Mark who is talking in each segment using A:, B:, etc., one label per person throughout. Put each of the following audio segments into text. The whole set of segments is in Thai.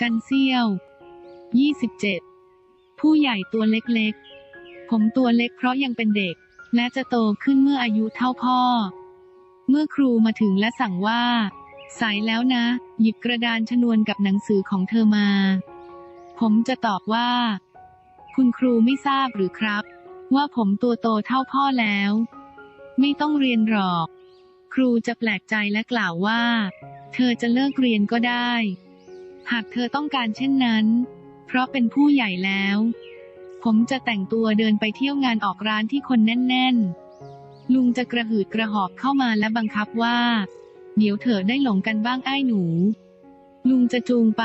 A: กันเซี่ยว 27 ผู้ใหญ่ตัวเล็กๆ ผมตัวเล็กเพราะยังเป็นเด็ก และจะโตขึ้นเมื่ออายุเท่าพ่อ เมื่อครูมาถึงและสั่งว่า สายแล้วนะ หยิบกระดานชนวนกับหนังสือของเธอมา ผมจะตอบว่า คุณครูไม่ทราบหรือครับ ว่าผมตัวโตเท่าพ่อแล้ว ไม่ต้องเรียนหรอก ครูจะแปลกใจและกล่าวว่า เธอจะเลิกเรียนก็ได้ หากเธอต้องการเช่นนั้น เพราะเป็นผู้ใหญ่แล้ว ผมจะแต่งตัวเดินไปเที่ยวงานออกร้านที่คนแน่น ๆ ลุงจะกระหืดกระหอบเข้ามาและบังคับว่า เดี๋ยวเธอได้หลงกันบ้างไอ้หนู ลุงจะจูงไป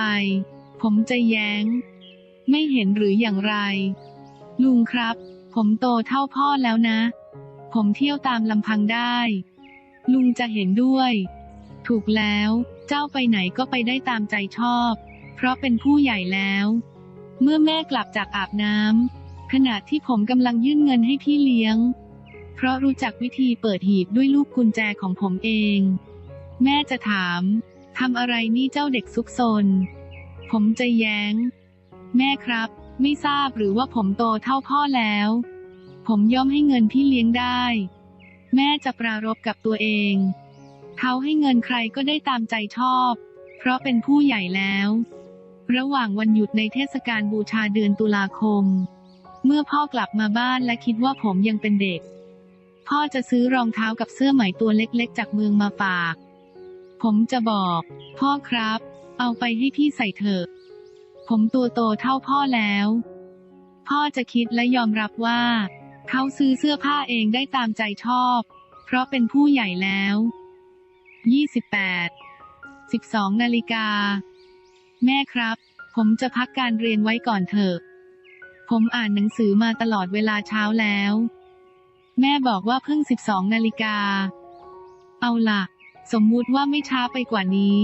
A: ผมจะแย้ง ไม่เห็นหรืออย่างไร ลุงครับ ผมโตเท่าพ่อแล้วนะ ผมเที่ยวตามลำพังได้ ลุงจะเห็นด้วย ถูกแล้ว เจ้าไปไหนก็ไปได้ตามใจชอบ เพราะเป็นผู้ใหญ่แล้ว เมื่อแม่กลับจากอาบน้ำขณะที่ผมกำลังยื่นเงินให้พี่เลี้ยง เพราะรู้จักวิธีเปิดหีบด้วยลูกกุญแจของผมเอง แม่จะถามทำอะไรนี่เจ้าเด็กซุกซน ผมจะแย้ง แม่ครับ ไม่ทราบหรือว่าผมโตเท่าพ่อแล้ว ผมย่อมให้เงินพี่เลี้ยงได้ แม่จะปรารบกับตัวเอง เขาให้เงินใครก็ได้ตามใจชอบ เพราะเป็นผู้ใหญ่แล้ว ระหว่างวันหยุดในเทศกาลบูชาเดือนตุลาคม เมื่อพ่อกลับมาบ้านและคิดว่าผมยังเป็นเด็ก พ่อจะซื้อรองเท้ากับเสื้อไหมตัวเล็กๆ จากเมืองมาฝาก ผมจะบอก พ่อครับ เอาไปให้พี่ใส่เถอะ ผมตัวโตเท่าพ่อแล้ว พ่อจะคิดและยอมรับว่า เขาซื้อเสื้อผ้าเองได้ตามใจชอบ เพราะเป็นผู้ใหญ่แล้ว 28 12 นาฬิกา แม่ครับ ผมจะพักการเรียนไว้ก่อนเถอะ ผมอ่านหนังสือมาตลอดเวลาเช้าแล้ว แม่บอกว่าเพิ่ง 12 นาฬิกา เอาล่ะ สมมุติว่าไม่ช้าไปกว่านี้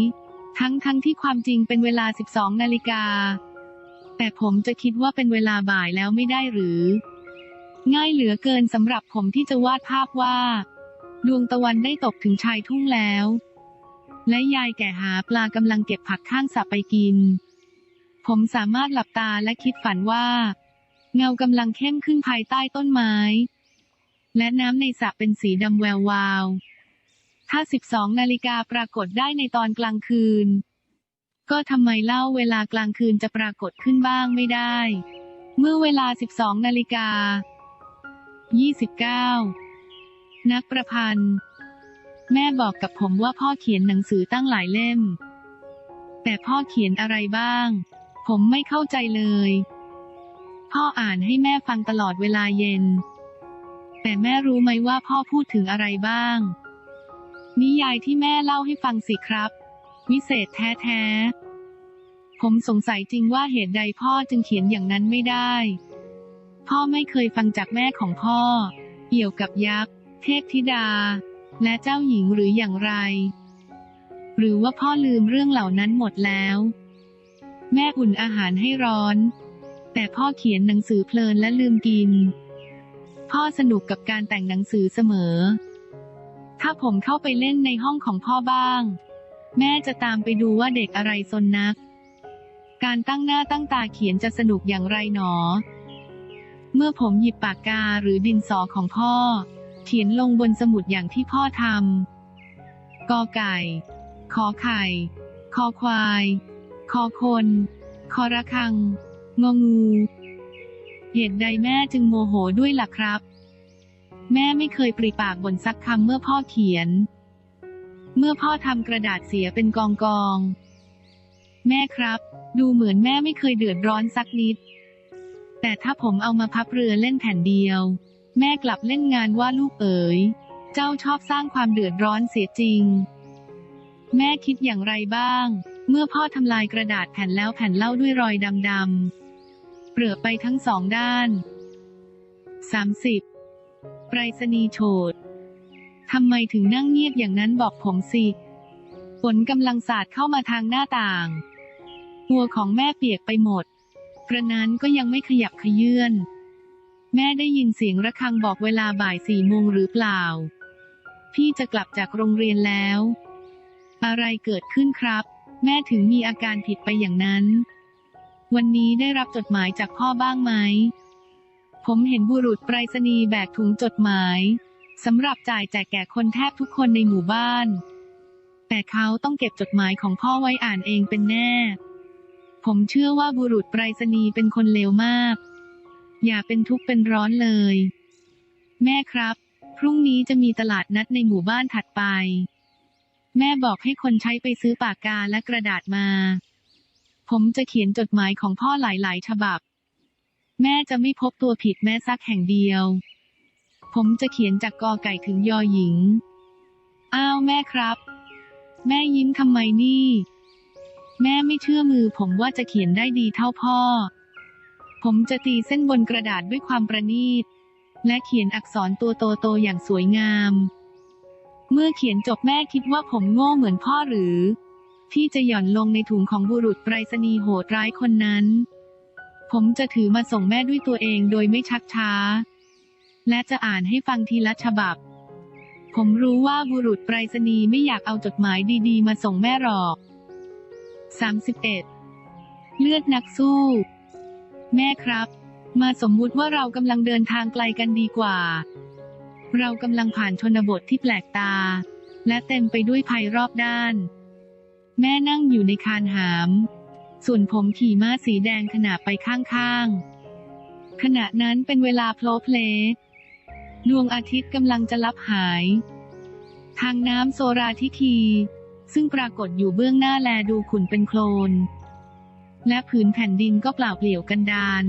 A: ทั้งทั้งที่ความจริงเป็นเวลา 12 นาฬิกา แต่ผมจะคิดว่าเป็นเวลาบ่ายแล้วไม่ได้หรือ ง่ายเหลือเกินสำหรับผมที่จะวาดภาพว่า ดวงตะวันได้ตกถึงชายทุ่งแล้ว และยายแก่หาปลากำลังเก็บผักข้างสระไปกิน ผมสามารถหลับตาและคิดฝันว่า เงากำลังเข้มขึ้นภายใต้ต้นไม้ และน้ำในสระเป็นสีดำแวววาวถ้า 12 นาฬิกาปรากฏได้ในตอนกลางคืน ก็ทำไมเล่าเวลากลางคืนจะปรากฏขึ้นบ้างไม่ได้ เมื่อเวลา 12 นาฬิกา 29 นักประพันธ์ แม่บอกกับผมว่าพ่อเขียนหนังสือตั้งหลายเล่ม แต่พ่อเขียนอะไรบ้าง ผมไม่เข้าใจเลย พ่ออ่านให้แม่ฟังตลอดเวลาเย็น แต่แม่รู้ไหมว่าพ่อพูดถึงอะไรบ้าง นิยายที่แม่เล่าให้ฟังสิครับ วิเศษแท้ๆ ผมสงสัยจริงว่าเหตุใดพ่อจึงเขียนอย่างนั้นไม่ได้ พ่อไม่เคยฟังจากแม่ของพ่อ เกี่ยวกับยักษ์ เทพธิดา และเจ้าหญิงหรืออย่างไร หรือว่าพ่อลืมเรื่องเหล่านั้นหมดแล้ว แม่อุ่นอาหารให้ร้อน แต่พ่อเขียนหนังสือเพลินและลืมกิน พ่อสนุกกับการแต่งหนังสือเสมอ ถ้าผมเข้าไปเล่นในห้องของพ่อบ้าง แม่จะตามไปดูว่าเด็กอะไรซนนัก การตั้งหน้าตั้งตาเขียนจะสนุกอย่างไรหนอเมื่อผมหยิบปากกาหรือดินสอของพ่อ เขียนลงบนสมุดอย่างที่พ่อทำกอไก่ ขอไข่ คอควาย คอคน คอระคัง งองู เหตุใดแม่จึงโมโหด้วยล่ะครับ แม่ไม่เคยปริปากบนสักคำเมื่อพ่อเขียน เมื่อพ่อทำกระดาษเสียเป็นกองกองแม่ครับ ดูเหมือนแม่ไม่เคยเดือดร้อนสักนิด แต่ถ้าผมเอามาพับเรือเล่นแผ่นเดียว แม่กลับเล่นงานว่าลูกเอ๋ย เจ้าชอบสร้างความเดือดร้อนเสียจริง แม่คิดอย่างไรบ้าง เมื่อพ่อทำลายกระดาษแผ่นแล้วแผ่นเล่าด้วยรอยดำๆเปลือไปทั้งสองด้าน 30. ไปรษณีย์โฉดทำไมถึงนั่งเงียบอย่างนั้นบอกผมสิฝนกำลังสาดเข้ามาทางหน้าต่าง หัวของแม่เปียกไปหมด กระนั้นก็ยังไม่ขยับขยื่น แม่ได้ยินเสียงระฆังบอกเวลาบ่ายสี่โมงหรือเปล่า พี่จะกลับจากโรงเรียนแล้ว อะไรเกิดขึ้นครับ แม่ถึงมีอาการผิดไปอย่างนั้น วันนี้ได้รับจดหมายจากพ่อบ้างไหม ผมเห็นบุรุษไปรษณีย์แบกถุงจดหมายสำหรับจ่ายแจกแก่คนแทบทุกคนในหมู่บ้าน แต่เขาต้องเก็บจดหมายของพ่อไว้อ่านเองเป็นแน่ ผมเชื่อว่าบุรุษไปรษณีย์เป็นคนเลวมาก อย่าเป็นทุกข์เป็นร้อนเลย แม่ครับ พรุ่งนี้จะมีตลาดนัดในหมู่บ้านถัดไป แม่บอกให้คนใช้ไปซื้อปากกาและกระดาษมา ผมจะเขียนจดหมายของพ่อหลายๆ ฉบับ แม่จะไม่พบตัวผิดแม้สักแห่งเดียว ผมจะเขียนจากกอไก่ถึงยอหญิง อ้าวแม่ครับ แม่ยิ้มทำไมนี่ แม่ไม่เชื่อมือผมว่าจะเขียนได้ดีเท่าพ่อ ผมจะตีเส้นบนกระดาษด้วยความประณีต และเขียนอักษรตัวโตๆอย่างสวยงาม เมื่อเขียนจบแม่คิดว่าผมโง่เหมือนพ่อหรือ ที่จะหย่อนลงในถุงของบุรุษไปรษณีย์โหดร้ายคนนั้น ผมจะถือมาส่งแม่ด้วยตัวเองโดยไม่ชักช้า และจะอ่านให้ฟังทีละฉบับ ผมรู้ว่าบุรุษไปรษณีย์ไม่อยากเอาจดหมายดีๆ มาส่งแม่หรอก 31 เลือดนักสู้ แม่ครับ มาสมมุติว่าเรากำลังเดินทางไกลกันดีกว่า เรากำลังผ่านชนบทที่แปลกตา และเต็มไปด้วยภัยรอบด้าน แม่นั่งอยู่ในคานหาม ส่วนผมขี่ม้าสีแดงขณะไปข้างๆ ขณะนั้นเป็นเวลาโพลเพลดวงอาทิตย์กำลังจะลับหาย ทางน้ำโซราทิทีซึ่งปรากฏอยู่เบื้องหน้าแลดูขุ่นเป็นโคลน และผืนแผ่นดินก็เปล่าเปลี่ยวกันดาน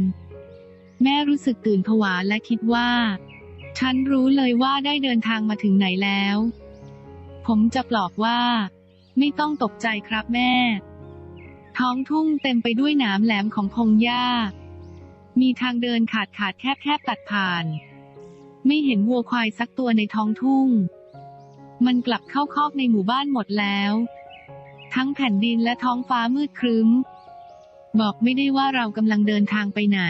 A: แม่รู้สึกตื่นผวาและคิดว่า ฉันรู้เลยว่าได้เดินทางมาถึงไหนแล้ว ผมจะปลอบว่า ไม่ต้องตกใจครับแม่ ท้องทุ่งเต็มไปด้วยหนามแหลมของพงหญ้า มีทางเดินขาดขาดแคบแคบตัดผ่าน ไม่เห็นวัวควายสักตัวในท้องทุ่ง มันกลับเข้าคอกในหมู่บ้านหมดแล้ว ทั้งแผ่นดินและท้องฟ้ามืดครึ้ม บอกไม่ได้ว่าเรากำลังเดินทางไปไหน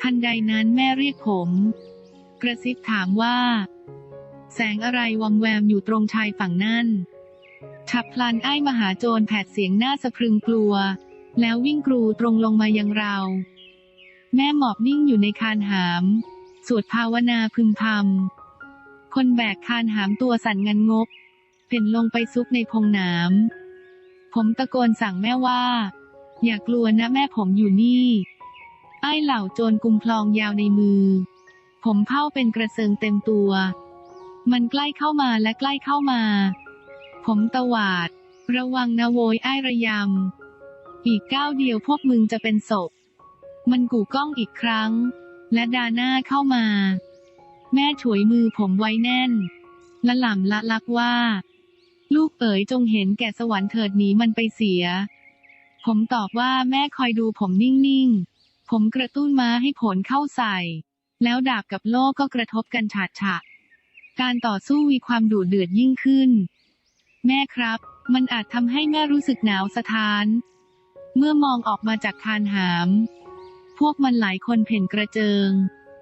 A: ทันใดนั้นแม่เรียกผม กระซิบถามว่า แสงอะไรวังแวมอยู่ตรงชายฝั่งนั่นฉับพลันไอ้มหาโจรแผดเสียงหน้าสะพรึงกลัว แล้ววิ่งกรูตรงลงมายังเรา แม่หมอบนิ่งอยู่ในคานหาม สวดภาวนาพึมพำคนแบกคานหามตัวสั่นงันงบ เพ่นลงไปซุกในพงหนามผมตะโกนสั่งแม่ว่า อย่ากลัวนะแม่ผมอยู่นี่ ไอ้เหล่าโจรกุมพลองยาวในมือ ผมเผ้าเป็นกระเซิงเต็มตัว มันใกล้เข้ามาและใกล้เข้ามา ผมตวาด ระวังนะโวยไอ้ระยำ อีกก้าวเดียวพวกมึงจะเป็นศพ มันกู่ก้องอีกครั้ง และดาหน้าเข้ามา แม่ฉวยมือผมไว้แน่น ละหล่ำละลักว่า ลูกเอ๋ยจงเห็นแก่สวรรค์เถิดหนีมันไปเสีย ผมตอบว่าแม่คอยดูผมนิ่งๆ ผมกระตุ้นม้าให้ผลเข้าใส่ แล้วดาบกับโล่ก็กระทบกันฉาดฉะ การต่อสู้มีความดุเดือดยิ่งขึ้น แม่ครับ มันอาจทำให้แม่รู้สึกหนาวสะท้าน เมื่อมองออกมาจากคานหาม พวกมันหลายคนเพ่นกระเจิง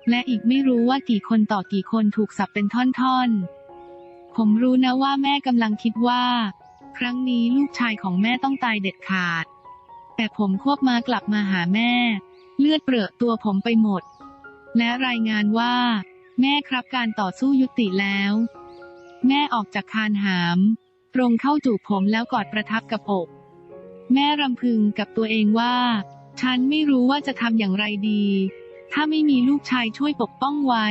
A: และอีกไม่รู้ว่ากี่คนต่อกี่คนถูกสับเป็นท่อนๆ ผมรู้นะว่าแม่กำลังคิดว่า ครั้งนี้ลูกชายของแม่ต้องตายเด็ดขาด แต่ผมควบมากลับมาหาแม่ เลือดเปรอะตัวผมไปหมด และรายงานว่า แม่ครับการต่อสู้ยุติแล้ว แม่ออกจากคานหาม ตรงเข้าจูบผมแล้วกอดประทับกับอก แม่รำพึงกับตัวเองว่า ฉันไม่รู้ว่าจะทำอย่างไรดี ถ้าไม่มีลูกชายช่วยปกป้องไว้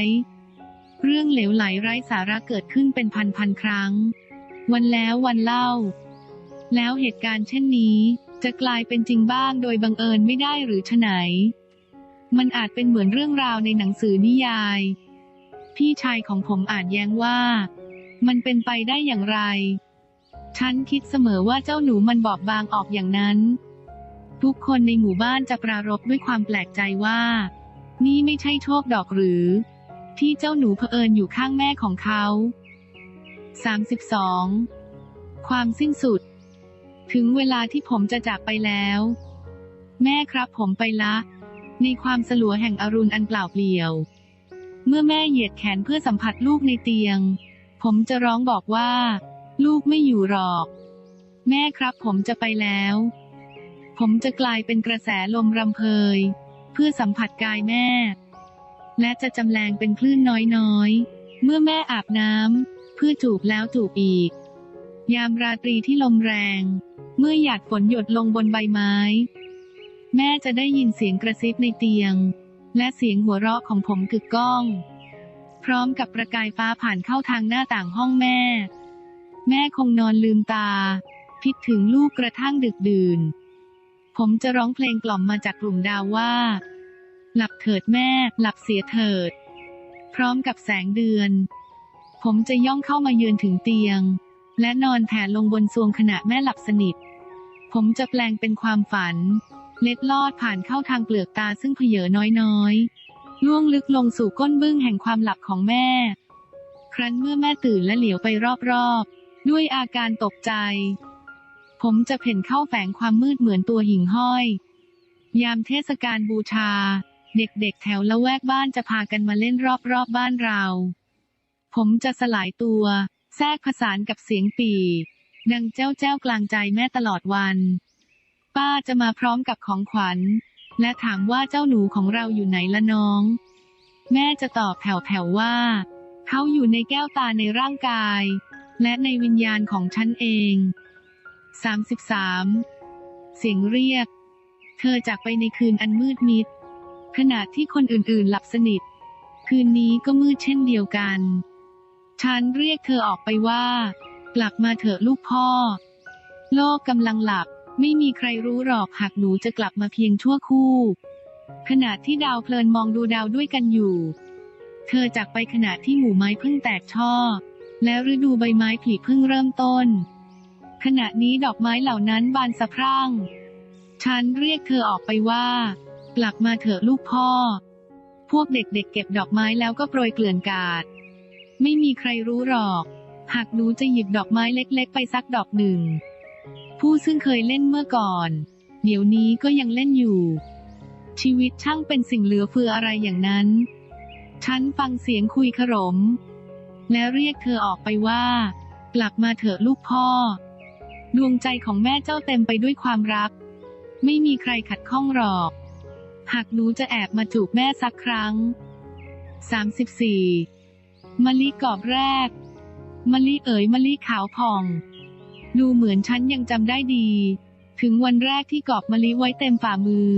A: เรื่องเหลวไหลไร้สาระเกิดขึ้นเป็นพันพันๆครั้ง วันแล้ววันเล่า แล้วเหตุการณ์เช่นนี้ จะกลายเป็นจริงบ้างโดยบังเอิญไม่ได้หรือฉไหน มันอาจเป็นเหมือนเรื่องราวในหนังสือนิยาย พี่ชายของผมอาจแย้งว่า มันเป็นไปได้อย่างไร ฉันคิดเสมอว่าเจ้าหนูมันบอบบางออกอย่างนั้น ทุกคนในหมู่บ้านจะปรารบด้วยความแปลกใจว่า นี่ไม่ใช่โชคดอกหรือ ที่เจ้าหนูเผอิญอยู่ข้างแม่ของเขา 32. ความสิ้นสุด ถึงเวลาที่ผมจะจากไปแล้ว แม่ครับผมไปละ ในความสลัวแห่งอรุณอันเปล่าเปลี่ยว เมื่อแม่เหยียดแขนเพื่อสัมผัสลูกในเตียง ผมจะร้องบอกว่า ลูกไม่อยู่หรอก แม่ครับผมจะไปแล้ว ผมจะกลายเป็นกระแสลมรำเพย เพื่อสัมผัสกายแม่ และจะจำแรงเป็นคลื่นน้อยๆ เมื่อแม่อาบน้ำเพื่อจูบแล้วจูบอีก ยามราตรีที่ลมแรง เมื่อหยาดฝนหยดลงบนใบไม้ แม่จะได้ยินเสียงกระซิบในเตียง และเสียงหัวเราะของผมกึกก้อง พร้อมกับประกายฟ้าผ่านเข้าทางหน้าต่างห้องแม่ แม่คงนอนลืมตา คิดถึงลูกกระทั่งดึกดื่น ผมจะร้องเพลงกล่อมมาจากกลุ่มดาวว่า หลับเถิดแม่ หลับเสียเถิด พร้อมกับแสงเดือน ผมจะย่องเข้ามายืนถึงเตียง และนอนแผ่ลงบนซวงขณะแม่หลับสนิท ผมจะแปลงเป็นความฝัน เล็ดลอดผ่านเข้าทางเปลือกตาซึ่งเพเยอน้อยๆ ล่วงลึกลงสู่ก้นบึ้งแห่งความหลับของแม่ ครั้นเมื่อแม่ตื่นและเหลียวไปรอบๆ ด้วยอาการตกใจ ผมจะเพ่นเข้าแฝงความมืดเหมือนตัวหิ่งห้อย ยามเทศกาลบูชา เด็กๆแถวละแวกบ้านจะพากันมาเล่นรอบๆบบ้านเรา ผมจะสลายตัว แทรกผสานกับเสียงปีดังเจ้าเจ้ากลางใจแม่ตลอดวัน ป้าจะมาพร้อมกับของขวัญ และถามว่าเจ้าหนูของเราอยู่ไหนละน้อง แม่จะตอบแผ่วๆว่า เขาอยู่ในแก้วตาในร่างกาย และในวิญญาณของฉันเอง 33 เสียงเรียก เธอจากไปในคืนอันมืดมิด ขณะที่คนอื่นๆ หลับสนิท คืนนี้ก็มืดเช่นเดียวกัน ฉันเรียกเธอออกไปว่า กลับมาเถอะลูกพ่อ โลกกำลังหลับ ไม่มีใครรู้หรอกหากหนูจะกลับมาเพียงชั่วคู่ ขณะที่ดาวเพลินมองดูดาวด้วยกันอยู่ เธอจากไปขณะที่หมู่ไม้เพิ่งแตกช่อ และฤดูใบไม้ผลิเพิ่งเริ่มต้น ขณะนี้ดอกไม้เหล่านั้นบานสะพรั่ง ฉันเรียกเธอออกไปว่า กลับมาเถอะลูกพ่อ พวกเด็กๆเเก็บดอกไม้แล้วก็โปรยเกลื่อนกาด ไม่มีใครรู้หรอก หากหนูจะหยิบดอกไม้เล็กๆ ไปสักดอกหนึ่ง ผู้ซึ่งเคยเล่นเมื่อก่อน เดี๋ยวนี้ก็ยังเล่นอยู่ ชีวิตช่างเป็นสิ่งเหลือเฟืออะไรอย่างนั้น ฉันฟังเสียงคุยขรม และเรียกเธอออกไปว่า กลับมาเถอะลูกพ่อ ดวงใจของแม่เจ้าเต็มไปด้วยความรัก ไม่มีใครขัดข้องหรอก หากหนูจะแอบมาจูบแม่สักครั้ง 34 มะลิกรอบแรก มะลิเอ๋ยมะลิขาวผ่อง ดูเหมือนฉันยังจำได้ดี ถึงวันแรกที่กรอบมะลิไว้เต็มฝ่ามือ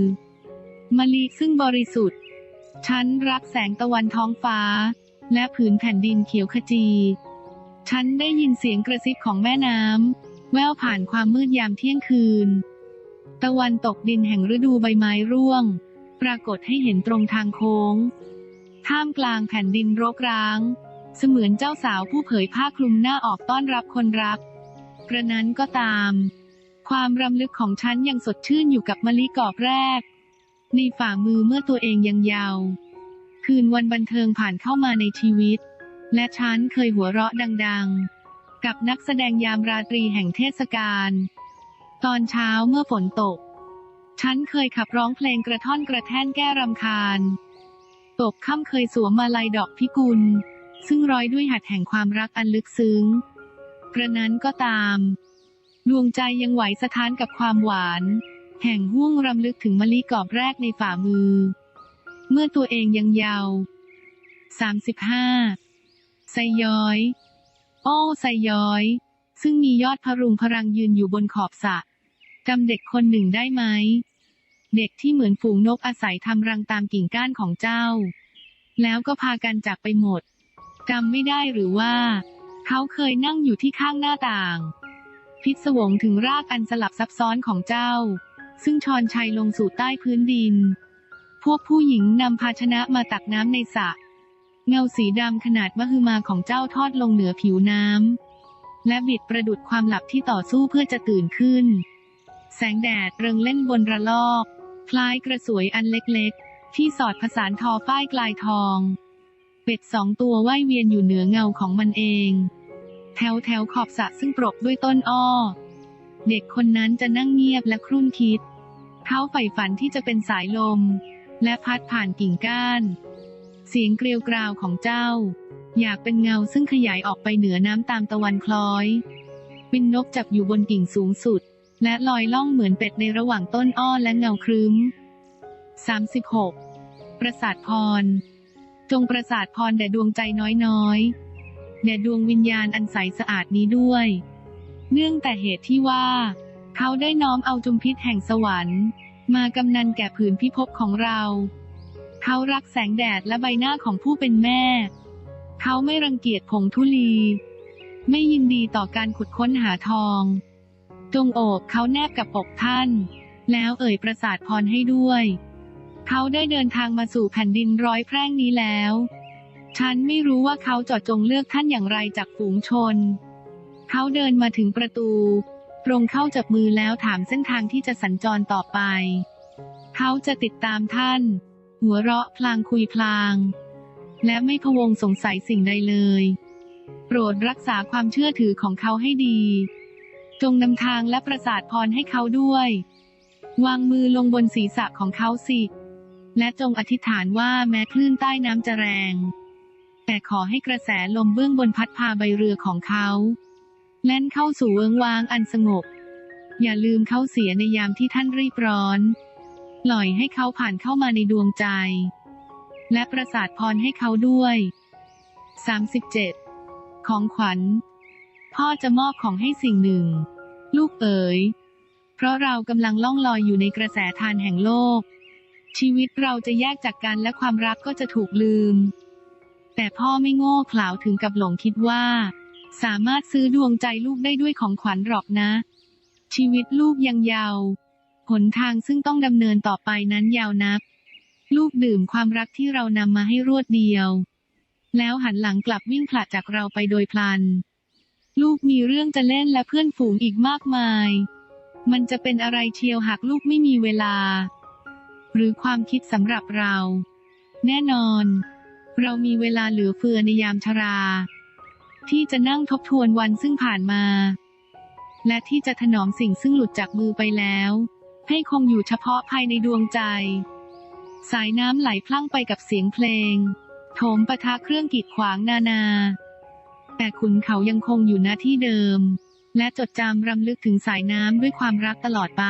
A: มะลิซึ่งบริสุทธิ์ ฉันรักแสงตะวันท้องฟ้า และผืนแผ่นดินเขียวขจี ฉันได้ยินเสียงกระซิบของแม่น้ำแววผ่านความมืดยามเที่ยงคืน ตะวันตกดินแห่งฤดูใบไม้ร่วง ปรากฏให้เห็นตรงทางโค้ง ท่ามกลางแผ่นดินรกร้าง เสมือนเจ้าสาวผู้เผยผ้าคลุมหน้าออกต้อนรับคนรัก กระนั้นก็ตาม ความรำลึกของฉันยังสดชื่นอยู่กับมะลิกอบแรก ในฝ่ามือเมื่อตัวเองยังเยาว์คืนวันบันเทิงผ่านเข้ามาในชีวิต และฉันเคยหัวเราะดังๆ กับนักแสดงยามราตรีแห่งเทศกาลตอนเช้าเมื่อฝนตก ฉันเคยขับร้องเพลงกระท่อนกระแท่นแก้รำคาญ ตกค่ำเคยสวมมาลัยดอกพิกุล ซึ่งร้อยด้วยหัดแห่งความรักอันลึกซึ้ง กระนั้นก็ตาม ดวงใจยังไหวสะท้านกับความหวาน แห่งห่วงรำลึกถึงมะลิกรอบแรกในฝ่ามือ เมื่อตัวเองยังเยาว์35ไซย้อย โอ้ไซย้อย ซึ่งมียอดพรุงพรังยืนอยู่บนขอบสระจำเด็กคนหนึ่งได้ไหม เด็กที่เหมือนฝูงนกอาศัยทำรังตามกิ่งก้านของเจ้า แล้วก็พากันจากไปหมด จำไม่ได้หรือว่า เขาเคยนั่งอยู่ที่ข้างหน้าต่าง พิศวงถึงรากอันสลับซับซ้อนของเจ้า ซึ่งชอนชัยลงสู่ใต้พื้นดิน พวกผู้หญิงนำภาชนะมาตักน้ำในสระเงาสีดำขนาดมหึมาของเจ้าทอดลงเหนือผิวน้ำและบิดประดุดความหลับที่ต่อสู้เพื่อจะตื่นขึ้น แสงแดดเริงเล่นบนระลอก คล้ายกระสวยอันเล็กๆ ที่สอดผสานทอฝ้ายกลายทอง เป็ดสองตัวว่ายเวียนอยู่เหนือเงาของมันเอง แถวแถวขอบสระซึ่งปรกด้วยต้นอ้อ เด็กคนนั้นจะนั่งเงียบและครุ่นคิดเขาใฝ่ฝันที่จะเป็นสายลม และพัดผ่านกิ่งก้าน เสียงเกลียวกราวของเจ้า อยากเป็นเงาซึ่งขยายออกไปเหนือน้ำตามตะวันคล้อยปินนกจับอยู่บนกิ่งสูงสุด และลอยล่องเหมือนเป็ดในระหว่างต้นอ้อและเงาครึ้ม 36. ประสาทพร จงประสาทพรแด่ดวงใจน้อยๆแด่ดวงวิญญาณอันใสสะอาดนี้ด้วย เนื่องแต่เหตุที่ว่า เขาได้น้อมเอาจุมพิษแห่งสวรรค์ มากำนันแก่ผืนพิภพของเรา เขารักแสงแดดและใบหน้าของผู้เป็นแม่ เขาไม่รังเกียจผงทุลี ไม่ยินดีต่อการขุดค้นหาทอง จงโอบเขาแนบกับอกท่าน แล้วเอ่ยประสาทพรให้ด้วย เขาได้เดินทางมาสู่แผ่นดินร้อยแพร่งนี้แล้ว ฉันไม่รู้ว่าเขาเจอดจงเลือกท่านอย่างไรจากฝูงชน เขาเดินมาถึงประตู ตรงเข้าจับมือแล้วถามเส้นทางที่จะสัญจรต่อไป เขาจะติดตามท่าน หัวเราะพลางคุยพลาง และไม่พะวงสงสัยสิ่งใดเลย โปรดรักษาความเชื่อถือของเขาให้ดี จงนำทางและประสาทพรให้เขาด้วย วางมือลงบนศีรษะของเขาสิ และจงอธิษฐานว่าแม้คลื่นใต้น้ำจะแรง แต่ขอให้กระแสลมเบื้องบนพัดพาใบเรือของเขาแล่นเข้าสู่เวิงวางอันสงบ อย่าลืมเขาเสียในยามที่ท่านรีบร้อน ปล่อยให้เขาผ่านเข้ามาในดวงใจ และประสาทพรให้เขาด้วย 37. ของขวัญ พ่อจะมอบของให้สิ่งหนึ่ง ลูกเอ๋ย เพราะเรากำลังล่องลอยอยู่ในกระแสทานแห่งโลก ชีวิตเราจะแยกจากกันและความรักก็จะถูกลืม แต่พ่อไม่โง่เขลาถึงกับหลงคิดว่า สามารถซื้อดวงใจลูกได้ด้วยของขวัญหรอกนะ ชีวิตลูกยังยาวหนทางซึ่งต้องดำเนินต่อไปนั้นยาวนักลูกดื่มความรักที่เรานำมาให้รวดเดียว แล้วหันหลังกลับวิ่งผละจากเราไปโดยพลัน ลูกมีเรื่องจะเล่นและเพื่อนฝูงอีกมากมาย มันจะเป็นอะไรเชียวหากลูกไม่มีเวลา หรือความคิดสำหรับเรา แน่นอน เรามีเวลาเหลือเฟือในยามชรา ที่จะนั่งทบทวนวันซึ่งผ่านมา และที่จะถนอมสิ่งซึ่งหลุดจากมือไปแล้ว ให้คงอยู่เฉพาะภายในดวงใจ สายน้ำไหลพลั่งไปกับเสียงเพลงโถมปะทะเครื่องกีดขวางนานา แต่ขุนเขายังคงอยู่หน้าที่เดิม และจดจำรำลึกถึงสายน้ำด้วยความรักตลอดไป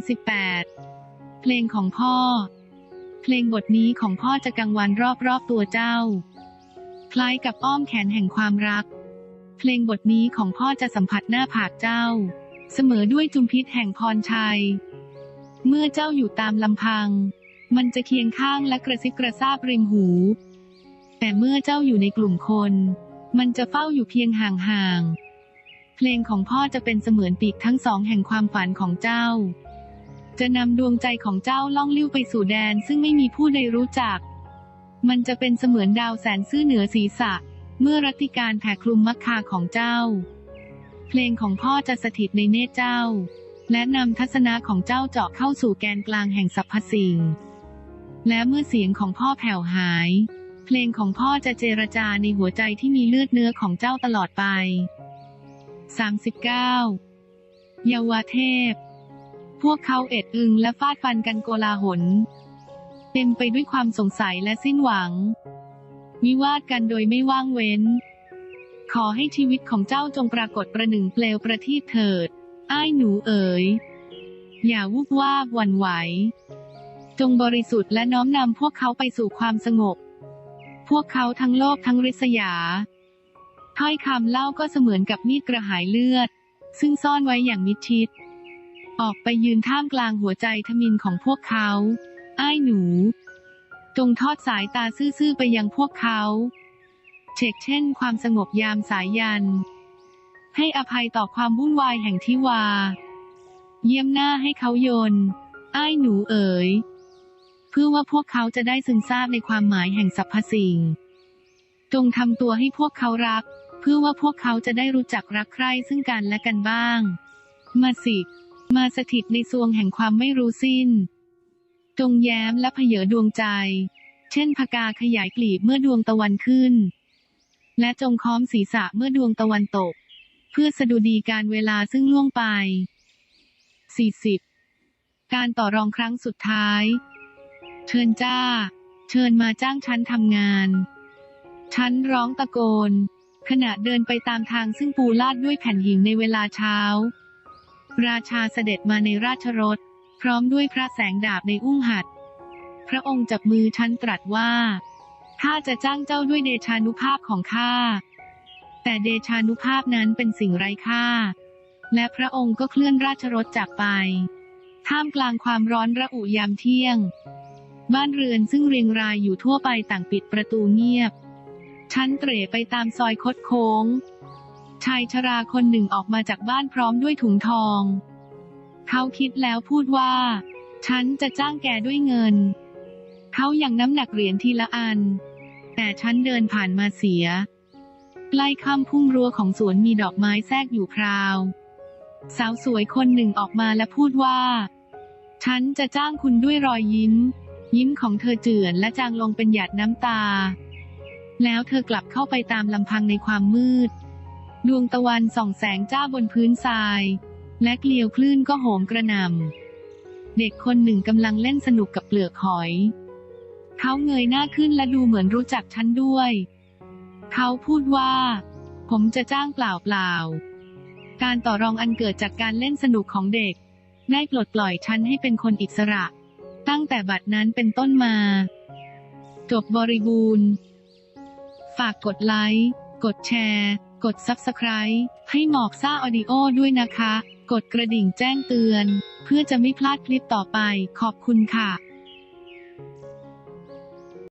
A: 38. เพลงของพ่อ เพลงบทนี้ของพ่อจะกังวานรอบๆตัวเจ้า คล้ายกับอ้อมแขนแห่งความรัก เพลงบทนี้ของพ่อจะสัมผัสหน้าผากเจ้า เสมอด้วยจุมพิษแห่งพรชัย เมื่อเจ้าอยู่ตามลำพัง มันจะเคียงข้างและกระซิบกระซาบริมหู แต่เมื่อเจ้าอยู่ในกลุ่มคน มันจะเฝ้าอยู่เพียงห่างๆเพลงของพ่อจะเป็นเสมือนปีกทั้งสองแห่งความฝันของเจ้า จะนำดวงใจของเจ้าล่องลิ้วไปสู่แดนซึ่งไม่มีผู้ใดรู้จัก มันจะเป็นเสมือนดาวแสนซื่อเหนือศีรษะ เมื่อรัติการแผ่คลุมมักคาของเจ้า เพลงของพ่อจะสถิตในเนตรเจ้า และนำทัศนะของเจ้าเจาะเข้าสู่แกนกลางแห่งสรรพสิ่ง และเมื่อเสียงของพ่อแผ่วหาย เพลงของพ่อจะเจรจาในหัวใจที่มีเลือดเนื้อของเจ้าตลอดไป 39. เยาวเทพ พวกเขาเอ็ดอึงและฟาดฟันกันโกลาหล เต็มไปด้วยความสงสัยและสิ้นหวัง วิวาทกันโดยไม่ว่างเว้น ขอให้ชีวิตของเจ้าจงปรากฏประหนึ่งเปลวประทีปเถิด อ้ายหนูเอ๋ย อย่าวุบวาบหวั่นไหว จงบริสุทธิ์และน้อมนำพวกเขาไปสู่ความสงบ พวกเขาทั้งโลภทั้งริษยา ถ้อยคำเล่าก็เสมือนกับมีดกระหายเลือด ซึ่งซ่อนไว้อย่างมิดชิด ออกไปยืนท่ามกลางหัวใจทมินของพวกเขา อ้ายหนู จงทอดสายตาซื่อๆไปยังพวกเขาเช็กเช่น ความสงบยามสายยัน ให้อภัยต่อความวุ่นวายแห่งทิวา เยี่ยมหน้าให้เขาโยน อ้ายหนูเอ๋ย เพื่อว่าพวกเขาจะได้ซึมซาบในความหมายแห่งสรรพสิ่ง จงทำตัวให้พวกเขารัก เพื่อว่าพวกเขาจะได้รู้จักรักใคร่ซึ่งกันและกันบ้าง มาสิ มาสถิตในซวงแห่งความไม่รู้สิ้น จงแย้มและเพเยอดวงใจ เช่นพกาขยายกลีบเมื่อดวงตะวันขึ้น และจงค้อมศีรษะเมื่อดวงตะวันตก เพื่อสะดุดีการเวลาซึ่งล่วงไป 40. การต่อรองครั้งสุดท้าย เชิญจ้า เชิญมาจ้างฉันทำงาน ฉันร้องตะโกน ขณะเดินไปตามทางซึ่งปูลาดด้วยแผ่นหินในเวลาเช้า ราชาเสด็จมาในราชรถ พร้อมด้วยพระแสงดาบในอุ้งหัด พระองค์จับมือฉันตรัสว่าข้าจะจ้างเจ้าด้วยเดชานุภาพของข้า แต่เดชานุภาพนั้นเป็นสิ่งไร้ค่า และพระองค์ก็เคลื่อนราชรถจากไป ท่ามกลางความร้อนระอุยามเที่ยง บ้านเรือนซึ่งเรียงรายอยู่ทั่วไปต่างปิดประตูเงียบ ฉันเตร่ไปตามซอยคดโค้ง ชายชราคนหนึ่งออกมาจากบ้านพร้อมด้วยถุงทอง เขาคิดแล้วพูดว่า ฉันจะจ้างแกด้วยเงิน เขายังน้ำหนักเหรียญทีละอัน แต่ฉันเดินผ่านมาเสีย ใกล้ข้ามพุ่งรั้วของสวนมีดอกไม้แทรกอยู่พราว สาวสวยคนหนึ่งออกมาและพูดว่า ฉันจะจ้างคุณด้วยรอยยิ้ม ยิ้มของเธอเจือนและจางลงเป็นหยาดน้ำตา แล้วเธอกลับเข้าไปตามลำพังในความมืด ดวงตะวันส่องแสงจ้าบนพื้นทราย และเกลียวคลื่นก็โหมกระหน่ำเด็กคนหนึ่งกำลังเล่นสนุกกับเปลือกหอย เขาเงยหน้าขึ้นและดูเหมือนรู้จักฉันด้วย เขาพูดว่า ผมจะจ้างเปล่าเปล่าการต่อรองอันเกิดจากการเล่นสนุกของเด็ก ได้ปลดปล่อยฉันให้เป็นคนอิสระ ตั้งแต่บัดนั้นเป็นต้นมา จบบริบูรณ์ ฝากกดไลค์ กดแชร์ กด Subscribe ให้หมอกซ่าออดิโอด้วยนะคะ กดกระดิ่งแจ้งเตือน เพื่อจะไม่พลาดคลิปต่อไป ขอบคุณค่ะ